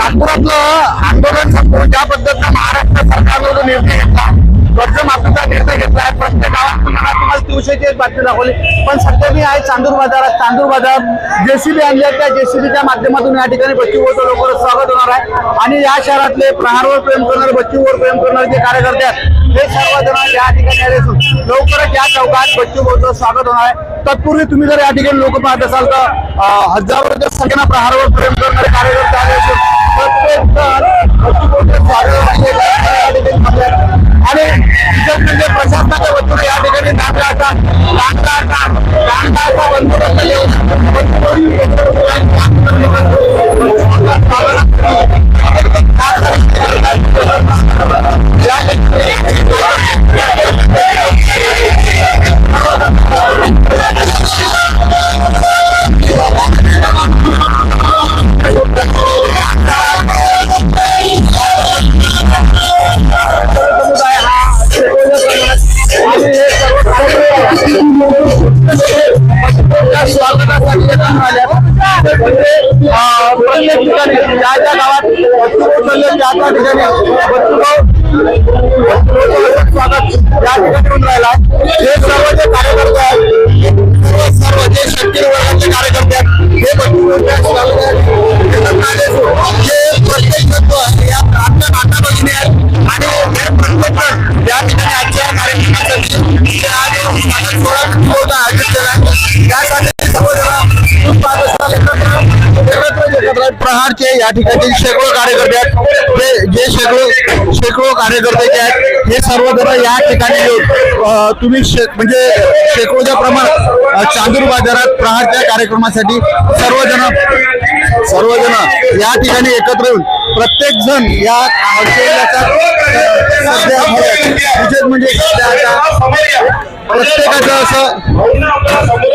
नागपुरातलं आंदोलन संपवून ज्या पद्धतीनं महाराष्ट्र सरकारनं जो निर्णय घेतला कर्जमाफीचा निर्णय घेतला आहे प्रत्येक गावात तुम्हाला तुम्हाला दिवसाची एक बातमी दाखवली. पण सध्या मी आहे चांदूर बाजारात. चांदूर बाजारात जेसीबी आणली आहे त्या जेसीबीच्या माध्यमातून या ठिकाणी बच्चूभाऊचं लवकरच स्वागत होणार आहे. आणि या शहरातले प्रहारवर प्रेम करणारे बच्चूवर प्रेम करणारे जे कार्यकर्ते आहेत हे सर्वजण या ठिकाणी आले असून लवकरच या चौकात बच्चूभाऊचं स्वागत होणार आहे. तत्पूर्वी तुम्ही जर या ठिकाणी लोक पाहत असाल तर अं, हजारोच्या संख्येनं प्रहारवर प्रेम करणारे कार्यकर्ते आले असून प्रत्येक जण त्या स्वागतासाठी प्रत्येक ठिकाणी ज्या ज्या गावात बच्चूभाऊ त्या त्या ठिकाणी स्वागत या ठिकाणी होऊन राहिला. हे सर्व जे कार्यकर्ते आहेत सर्व जे शेतकरी वर्गाचे कार्यकर्ते आहेत हे बच्चूभाऊच्या स्वागतासाठी हे प्रत्येक प्रहारचे या ठिकाणी शेकडो कार्यकर्ते आहेत. जे जे शेकडो शेकडो कार्यकर्ते जे आहेत हे सर्वजण या ठिकाणी तुम्ही म्हणजे शेकडोच्या प्रमाणात चांदूर बाजारात प्रहारच्या कार्यक्रमासाठी सर्वजण सर्वजण या ठिकाणी एकत्र येऊन प्रत्येक जण या विशेष म्हणजे प्रत्येकाचं असं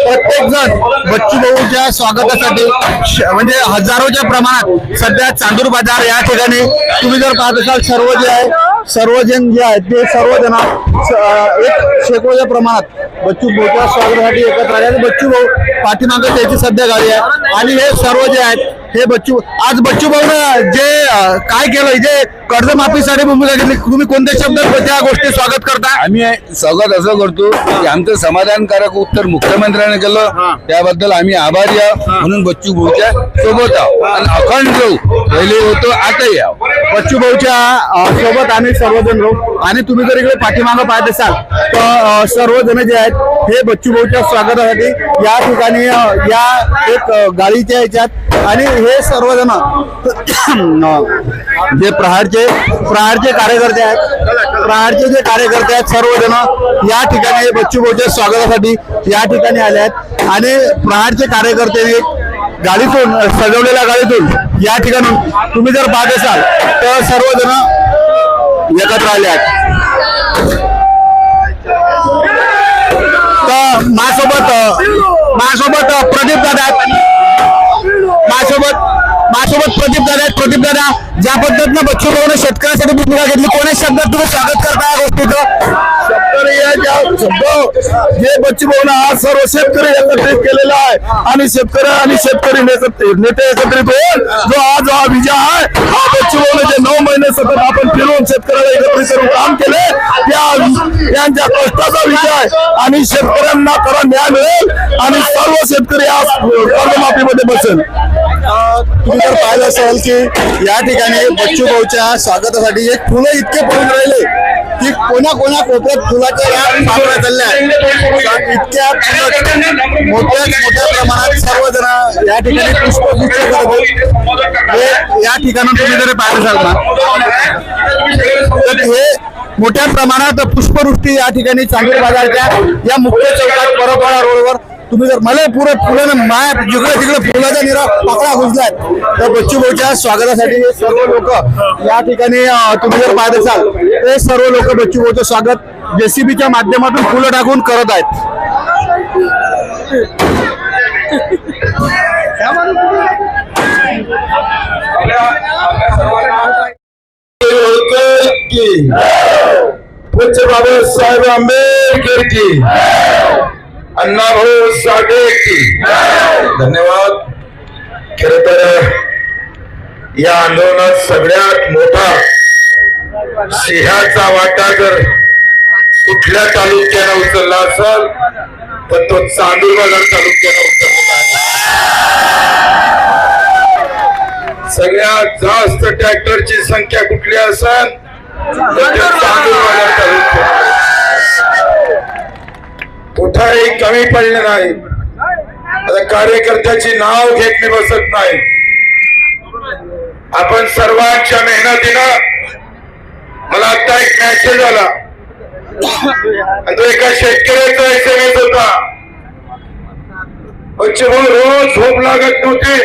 प्रत्येक जण बच्चू भाऊच्या स्वागतासाठी श- म्हणजे हजारोच्या प्रमाणात सध्या चांदूर बाजार या ठिकाणी. तुम्ही जर पाहत असाल सर्व जे आहे सर्वजण जे आहेत ते सर्वजण स- एक शेकडोच्या प्रमाणात बच्चू भाऊच्या स्वागतासाठी एकत्र आले. आणि बच्चू भाऊ पाठीमागे त्याची सध्या गाडी आहे. आणि हे सर्व जे आहेत हे बच्चू आज बच्चू भाऊनं जे काय केलं जे कर्जमाफीसाठी भूमिका घेतली तुम्ही कोणत्या शब्दात त्या गोष्टी स्वागत करता? आम्ही स्वागत असं करतो की आमचं समाधानकारक उत्तर मुख्यमंत्र्याने केलं. त्याबद्दल आम्ही आभारी आहोत. म्हणून बच्चू भाऊच्या सोबत आहोत. आणि अखंड राहू पहिले होतो आताही आहोत बच्चू भाऊच्या सोबत आम्ही सर्वजण राहू. आणि तुम्ही जर इकडे पाठीमागं पाहत असाल तर सर्वजण जे आहेत हे बच्चू भाऊच्या स्वागतासाठी या ठिकाणी या एक गाडीच्या ह्याच्यात आणि हे सर्वजण जे प्रहारचे प्रहारचे कार्यकर्ते आहेत प्रहारचे जे कार्यकर्ते आहेत सर्वजण या ठिकाणी बच्चू भाऊच्या स्वागतासाठी या ठिकाणी आले आहेत. आणि प्रहारचे कार्यकर्ते गाडीतून सजवलेल्या गाडीतून या ठिकाणून तुम्ही जर पाहत असाल तर सर्वजण एकत्र आले आहेत. तर माझ्यासोबत माझ्यासोबत प्रदीप दादा माझ्यासोबत माझ्यासोबत प्रदीप दादा आहेत. प्रदीप दादा ज्या पद्धतीनं बच्चू भाऊने शेतकऱ्यासाठी भूमिका घेतली कोणा शब्दात तुम्ही स्वागत करता या गोष्टीचं? जे बच्चूभाऊना आज सर्व शेतकरी एकत्रित केलेला आहे. आणि शेतकरी आणि शेतकरी नेते नेते एकत्रित होऊन जो आज हा विजय आहे हा बच्ची भाऊने जे नऊ महिने सतत आपण फिरून शेतकऱ्याला एकत्रित करून काम केले त्यांच्या यांच्या कष्टाचा विजय आहे. आणि शेतकऱ्यांना खरा न्याय मिळेल आणि सर्व शेतकरी आज कर्जमाफीमध्ये बसेल. तुम्ही जर पाहिलं असेल की या ठिकाणी बच्चू भाऊच्या स्वागतासाठी एक फुलं इतके पडून राहिले. की कोणा कोणा कोपऱ्यात फुलाच्या या पाकळ्या चालल्या आहेत. इतक्या फुलं मोठ्या मोठ्या प्रमाणात सर्वजण या ठिकाणी पुष्पगुच्छ करत हे या ठिकाणून तुम्ही जर पाहायला असाल ना तर हे मोठ्या प्रमाणात पुष्पवृष्टी या ठिकाणी चांदूर बाजारच्या या मुख्य चौकात परतवाडा रोडवर तुम्ही जर मला पुरे फुलं माया जिकडे तिकडे फुलाचा निरा पकडा घुसलाय तर बच्चू भाऊच्या स्वागतासाठी हे सर्व लोक या ठिकाणी तुम्ही जर पाहत असाल ते सर्व लोक बच्चू भाऊचं स्वागत जेसीबीच्या माध्यमातून फुलं टाकून करत आहेत. की पूज्य बाबासाहेब आंबेडकर की. अण्णाभाऊ साठे धन्यवाद. खर तर या आंदोलनात सगळ्यात मोठा सिंहाचा वाटा जर कुठल्या तालुक्यानं उचलला असेल तर तो चांदूरबाजार तालुक्यानं उचलला सगळ्यात जास्त ट्रॅक्टरची संख्या कुठली असेल तर चांदूरबाजार तालुक्यात कुठंही कमी पडले नाही. आता कार्यकर्त्याची नाव घेत मी बसत नाही. आपण सर्वांच्या मेहनतीनं मला आता एक मेसेज आला. तो एका शेतकऱ्याचा एस एम एस होता रोज झोप लागत नव्हती.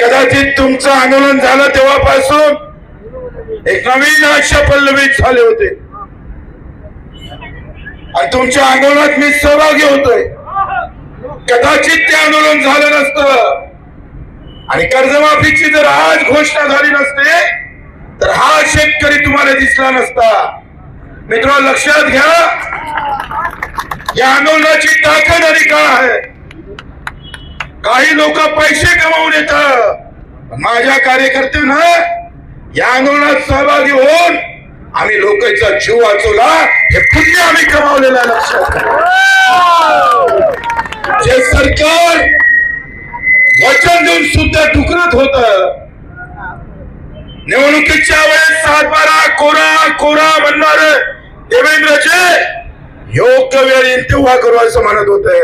कदाचित तुमचं आंदोलन झालं तेव्हापासून एक नवीन आशा पल्लवी झाले होते. तुमच्या आंदोलनात मी सहभागी होतोय. कदाचित ते आंदोलन झालं नसतं. आणि कर्जमाफीची जर आज घोषणा झाली नसते तर हा शेतकरी तुम्हाला दिसला नसता. मित्र लक्षात घ्या या आंदोलनाची ताकद आणि का आहे? काही लोक पैसे कमावून येतात. माझ्या कार्यकर्त्यांना या आंदोलनात सहभागी होऊन आम्ही लोकांचा जीव वाचवला हे पुण्य आम्ही कमावलेलं आहे लक्षात जे सरकार वचन देऊन सुद्धा ठुकरत होत निवडणुकीच्या वेळेस सात बारा कोरा कोरा म्हणणार देवेंद्रचे योग्य वेळ येईल तेव्हा करू असं म्हणत होते.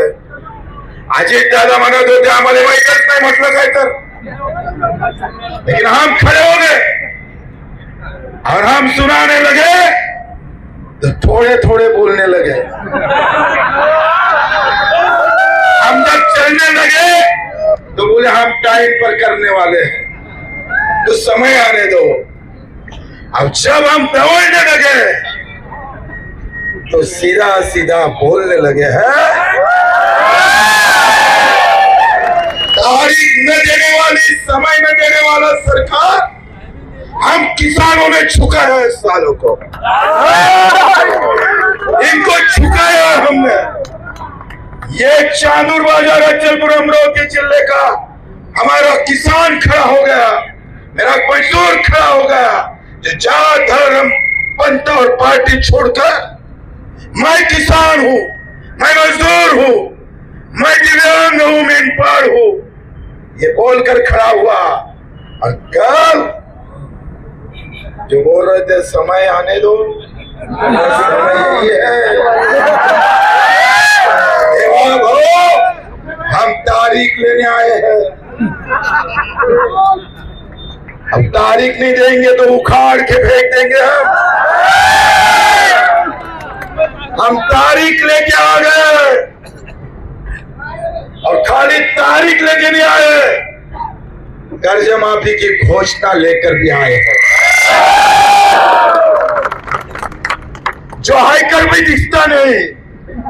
अजित दादा म्हणत होते आम्हाला माहितच नाही म्हटलं काय तर. लेकिन हम खड़े हो गए. और हम सुनाने लगे तो थोड़े थोड़े बोलने लगे। हम जब चलने लगे तो बोले, हम टाइम पर करने वाले हैं। तो समय आने दो। अब जब हम दौड़ने लगे तो सीधा सीधा बोलने लगे हैं, तारीख न देने वाली, समय न देने वाला सरकार हम किसानों ने छुका है इस सालों को। इनको छुकाया हमने। ये चांदूर बाज़ार अचलपुर अमरावती ज़िले का। हमारा किसान खड़ा हो गया। मेरा मजदूर खड़ा हो गया। जो जात धर्म पंथ और पार्टी छोड़कर, मैं किसान हूँ, मैं मजदूर हूँ, मैं दिव्यांग हूँ, मैं इनपार हूँ। ये बोलकर खड़ा हुआ। और कल जो बोल रहे थे, समय आने दो। है हम तारीख लेने आए हैं। अब तारीख नहीं देंगे तो उखाड़ के फेंक देंगे हम। हम तारीख लेके आ गए और खाली तारीख लेके नहीं आए कर्ज माफ़ी की घोषणा लेकर भी आए हैं। जो हाईकर भी दिखता नहीं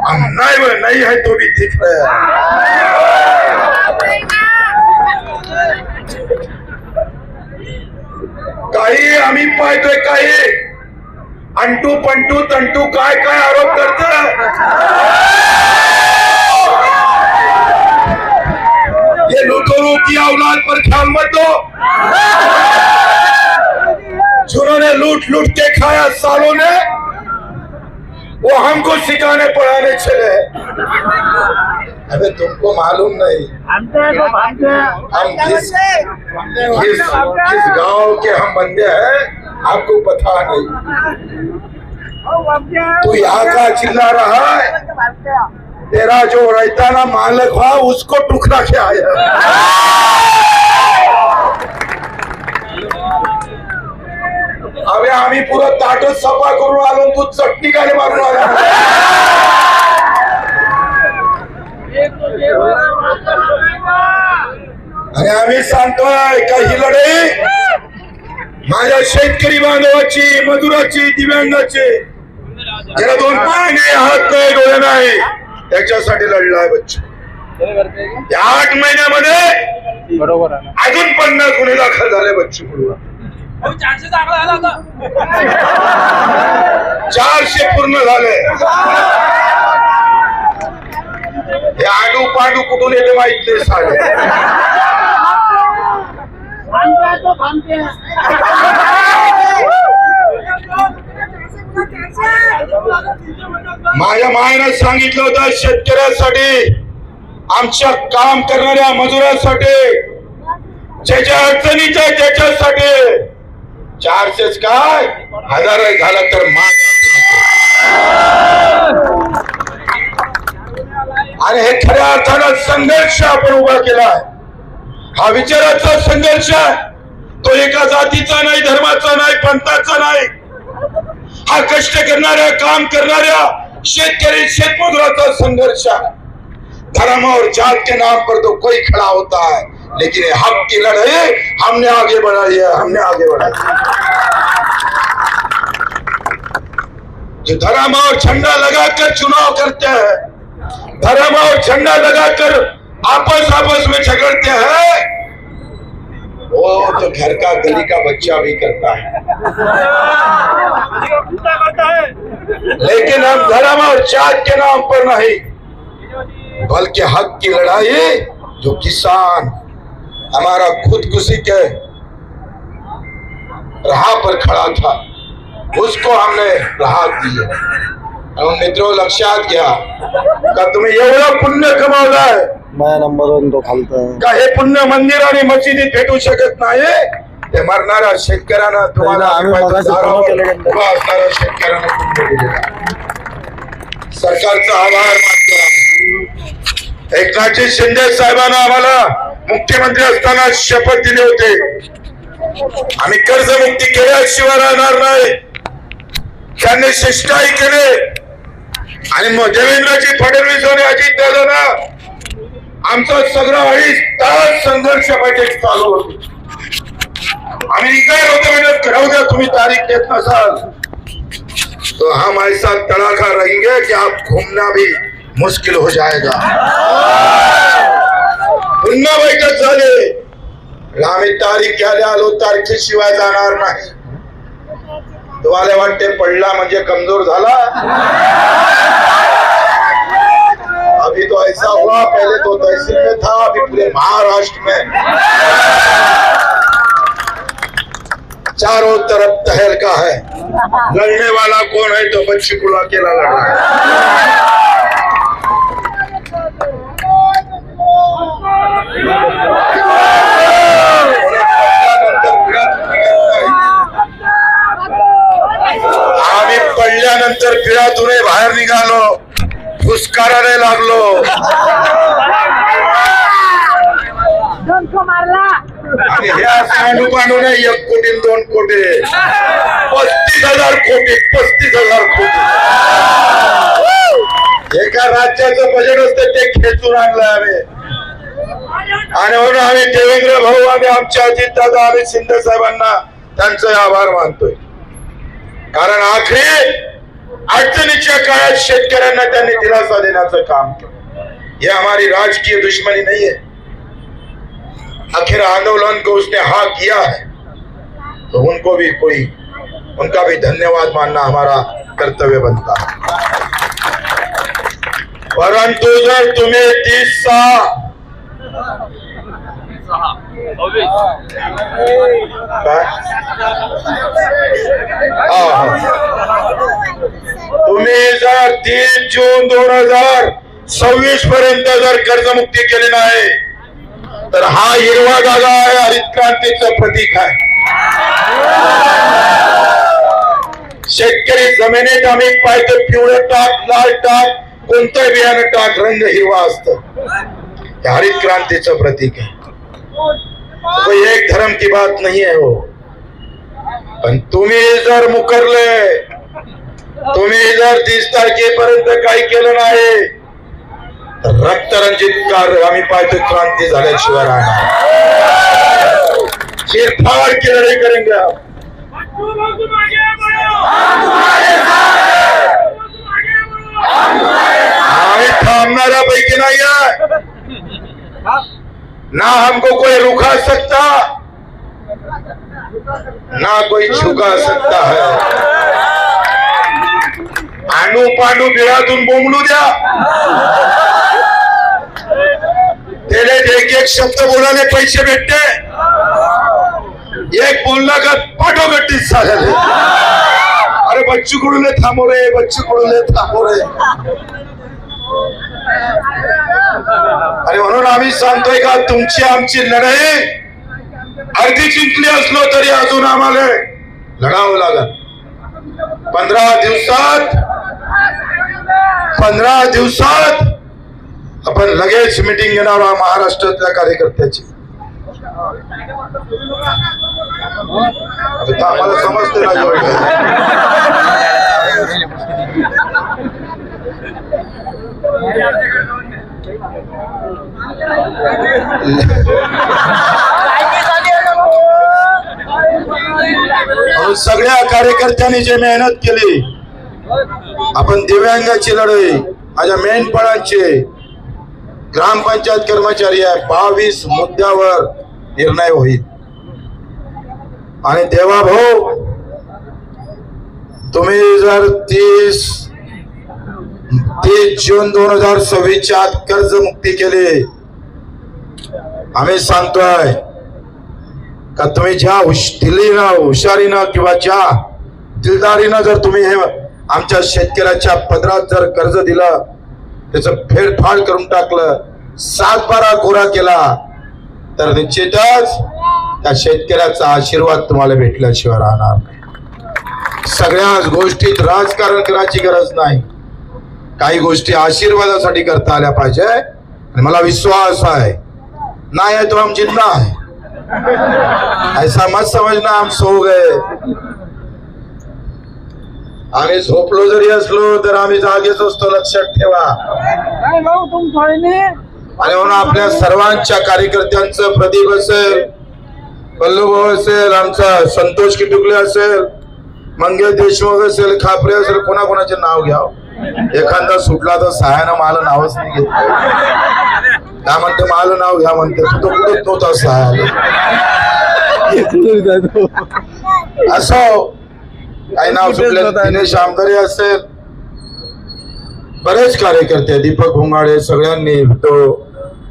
हम नहीं वो नहीं है तो भी दिख रहे हैं। काही आम्ही पाहतोय अंटू पंटू तंटू काय काय आरोप करत ये लुटोरों की औलाद पर ख्याल मत दो। जिन्होंने लूट लूट के खाया, सालों ने वो हमको सिखाने पढ़ाने चले। अबे तुमको मालूम नहीं। हम किस किस किस गाँव के हम बंदे हैं आपको पता नहीं। तू यहाँ का चिल्ला रहा है। तेरा जो रैताना मालक हुआ उसको टुकड़ा के आया। अबे आम्ही पुरं ताटच सफा करून आलो तू चटणी काय मारून आला. आणि आम्ही सांगतोय का ही लढाई माझ्या शेतकरी बांधवाची मजुराची दिव्यांगाची. ज्याला दोन पाय नाही हात नाही डोळे नाही. त्याच्यासाठी लढला आहे बच्चू. या आठ महिन्यामध्ये बरोबर अजून पन्नास गुन्हे दाखल झाले बच्चू कडूला चारशे चांगला झाला चारशे पूर्ण झाले. हे आडू पाडू कुठून येते माहीत नाही साडे माझ्या मायनं सांगितलं होतं शेतकऱ्यासाठी आमच्या काम करणाऱ्या मजुरांसाठी ज्याच्या अडचणीच्या त्याच्यासाठी चारशेच काय? हजार झाला तर माग. आणि हे खऱ्या अर्थानं संघर्ष आपण उभा केला हा विचाराचा संघर्ष आहे. तो एका जातीचा नाही धर्माचा नाही पंथाचा नाही. हा कष्ट करणाऱ्या काम करणाऱ्या शेतकरी शेतमजुराचा संघर्ष है धर्म और जात के नाम पर तो कोई खड़ा होता है. लेकिन हक की लड़ाई हमने आगे बढ़ाई है हमने आगे बढ़ाई। जो धर्म और झंडा लगाकर चुनाव करते हैं, धर्म और झंडा लगाकर आपस आपस में झगड़ते हैं, वो तो घर का गली का बच्चा भी करता है लेकिन हम धर्म और जात के नाम पर नहीं, बल्कि हक की लड़ाई जो किसान हमारा खुदकुशी के राह पर खड़ा था उसको हमने राहत दी है मित्रो लक्षात घ्या का तुम्ही एवढं पुण्य कमावलंय माझ्या नंबरवरून तो खालता का हे पुण्य मंदिर आणि मशिदीत भेटू शकत नाही ते मरणाऱ्या शेतकऱ्यांना तुम्हाला आम्ही मगाशी दारावर फोन केलेले. उभा असणाऱ्या शेतकऱ्यांना पुण्य दिलेलं आहे. सरकारचा आभार मानतो आम्ही. एकनाथजी शिंदे साहेबांना आम्हाला मुख्यमंत्री असताना शपथ दिली होते. आम्ही कर्जमुक्ती केल्याशिवाय राहणार नाही. त्यांनी शिष्टाही केले. आणि मग देवेंद्रजी फडणवीस आणि अजित दादांना आमचा सगळा अडीच तास संघर्ष बैठक चालू होती. आम्ही निकाल होतो म्हणजे राहू द्या तुम्ही तारीख देत नसाल. तो हम ऐसा तड़ाका रहेंगे कि आप घूमना भी. मुश्किल हो जाएगा। तारीख जाणार नाही। तुम्हाला वाटते पडला म्हणजे कमज़ोर झाला। अभी तो ऐसा हुआ, पहले तो तहसील में था, अभी पूरे महाराष्ट्र में। चारों तरफ़ तहलका है। लड़ने वाला कौन है तो बच्ची को अकेला लड़ रहा है। आम्ही पडल्यानंतर पिळातूनही बाहेर निघालो. फुसकाराने लागलो. हे नाही एक कोटी दोन कोटी. पस्तीस हजार कोटी पस्तीस हजार कोटी. एका राज्याचं बजेट असतं ते खेचून आणलं आम्ही. आणि म्हणून आम्ही देवेंद्र भाऊ आणि आमच्या अजित दादा आणि शिंदे साहेबांना त्यांचे आभार मानतोय. कारण आखरी अडचणीच्या काळात शेतकऱ्यांना त्यांनी दिलासा देण्याचं काम केलं. हे हमारी राजकीय दुश्मनी नहीं है आखिर आंदोलन को उसने हा किया है. तो उनको भी कोई उनका भी धन्यवाद मानना हमारा कर्तव्य बनता है। परंतु जर तुम्हें तीस साल तुम्ही जर तीन जून दोन हजार सव्वीस पर्यंत जर कर्जमुक्ती केली नाही तर हा हिरवा जागा आहे हरित क्रांतीचं प्रतीक आहे. शेतकरी जमिनीत आम्ही पाहिजे पिवळं टाक लाल टाक कोणतं बियाणं टाक रंग हिरवा असत. हरित क्रांतीचं प्रतीक आहे. कोई एक धर्म की बात नहीं है वो। पण तुम्ही जर मुकरले। तुम्ही जर तीस तारखेपर्यंत काही केलं नाही तर रक्तरंजित कार आम्ही पाहतो क्रांती झाल्याशिवाय राहणार शिरफावर की लढाई करेंगे आप। आम्ही थांबणाऱ्या पैकी नाही आहे। ना हमको कोई रुका सकता ना कोई झुका सकता है। आणू पांडू बिळातून बोंबलू द्या। त्याने एक एक शब्द बोलाने पैसे भेटते। एक बोलला का पाठोगट्टीच झालेले अरे बच्चू कडून थांबो रे बच्चू कडून थांबो रे। अरे म्हणून आम्ही सांगतोय का तुमची आमची लढाई अर्धी जिंकली असलो तरी अजून आम्हाला लढावं लागत पंधरा दिवसात पंधरा दिवसात आपण लगेच मिटिंग घेणार आहोत महाराष्ट्रातल्या कार्यकर्त्याची आम्हाला समजते ना एवढं. सगळ्या कार्यकर्त्यांनी जे मेहनत केली आपण दिव्यांगाची लढाई माझ्या मेंढपाळांचे ग्रामपंचायत कर्मचारी आहे बावीस मुद्द्यावर निर्णय होईल. आणि देवा भाऊ तुम्ही जर तीस तीस जून दोन हजार सव्वीसच्या आत कर्जमुक्ती केली आम्ही सांगतोय का तुम्ही ज्या हुश दिलीनं हुशारीनं किंवा ज्या दिलदारीनं जर तुम्ही हे आमच्या शेतकऱ्याच्या पदरात जर कर्ज दिलं त्याचं फेडफाड करून टाकलं सात बारा कोरा केला तर निश्चितच त्या शेतकऱ्याचा आशीर्वाद तुम्हाला भेटल्याशिवाय राहणार सगळ्याच गोष्टीत राजकारण करायची गरज नाही. काही गोष्टी आशीर्वादासाठी करता आल्या पाहिजे. आणि मला विश्वास आहे नाही आहे तो हम जिंदा है। ऐसा मत समजना हम सो गए। आम्ही झोपलो जरी असलो तर आम्ही जागेच असतो लक्षात ठेवा। आणि म्हणून आपल्या सर्वांच्या कार्यकर्त्यांचं प्रदीप असेल वल्लभभाऊ असेल आमचा संतोष किटुकले असेल मंगेश देशमुख असेल खापरे असेल कोणाकोणाचे नाव घ्या एखादा सुटला तर सहाय्यानं मला नावच नाही घेत. काय म्हणते मला नाव घ्या म्हणते. तो कुठे नव्हता सहाय्याला असो काही नाव सुटले दिनेश आमदारे असेल. बरेच कार्यकर्ते दीपक भोंगाडे सगळ्यांनी तो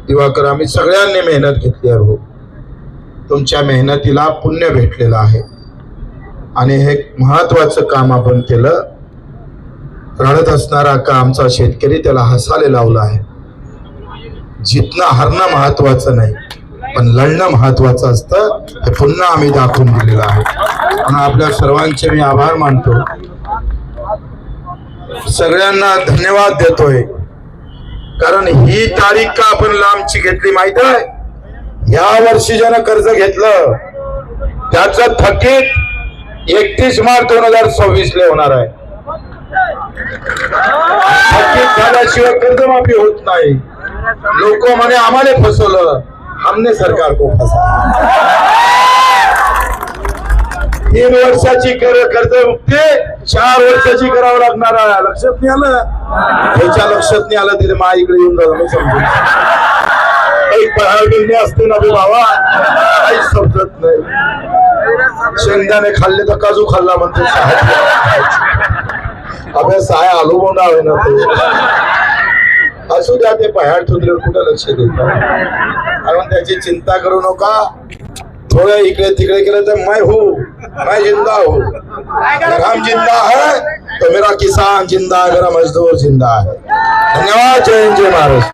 दिवाकर आम्ही सगळ्यांनी मेहनत घेतली आहे तुमच्या मेहनतीला पुण्य भेटलेलं आहे. आणि हे महत्वाचं काम आपण केलं. रडत असणारा का आमचा शेतकरी त्याला हसाले लावला आहे? जितणं हरणं महत्वाचं नाही पण लढणं महत्वाचं असतं हे पुन्हा आम्ही दाखवून दिलेलं आहे. म्हणून आपल्या सर्वांचे मी आभार मानतो. सगळ्यांना धन्यवाद देतोय. कारण ही तारीख का आपण लांबची घेतली माहीत आहे? या वर्षी ज्यानं कर्ज घेतलं त्याचं थकीत एकतीस मार्च दोन हजार सव्वीस ला होणार आहे. थकीत झाल्याशिवाय कर्जमाफी होत नाही. लोक म्हणे आम्हाला फसवलं. हमने सरकार को फसा तीन वर्षाची कर कर्जमुक्ती चार वर्षाची करावं लागणार लक्षात नाही आलं? त्याच्या लक्षात नाही आलं तिथे मा इकडे येऊन जाऊ समजून एक पहाडगिरणी असते ना बे बाबा. काहीच समजत नाही. शेंगदाणे खाल्ले तर काजू खाल्ला म्हणते. अभ्यास साय अनुभव ना ते. असू द्या ते पहाड तुंदरे कुठं लक्ष देत कारण त्याची चिंता करू नका. थोडं इकडे तिकडे केलं तर मैं हो मैं जिंदा हो. अगर हम जिंदा है तो मेरा किसान जिंदा है मेरा मजदूर जिंदा है. धन्यवाद जय जय महाराज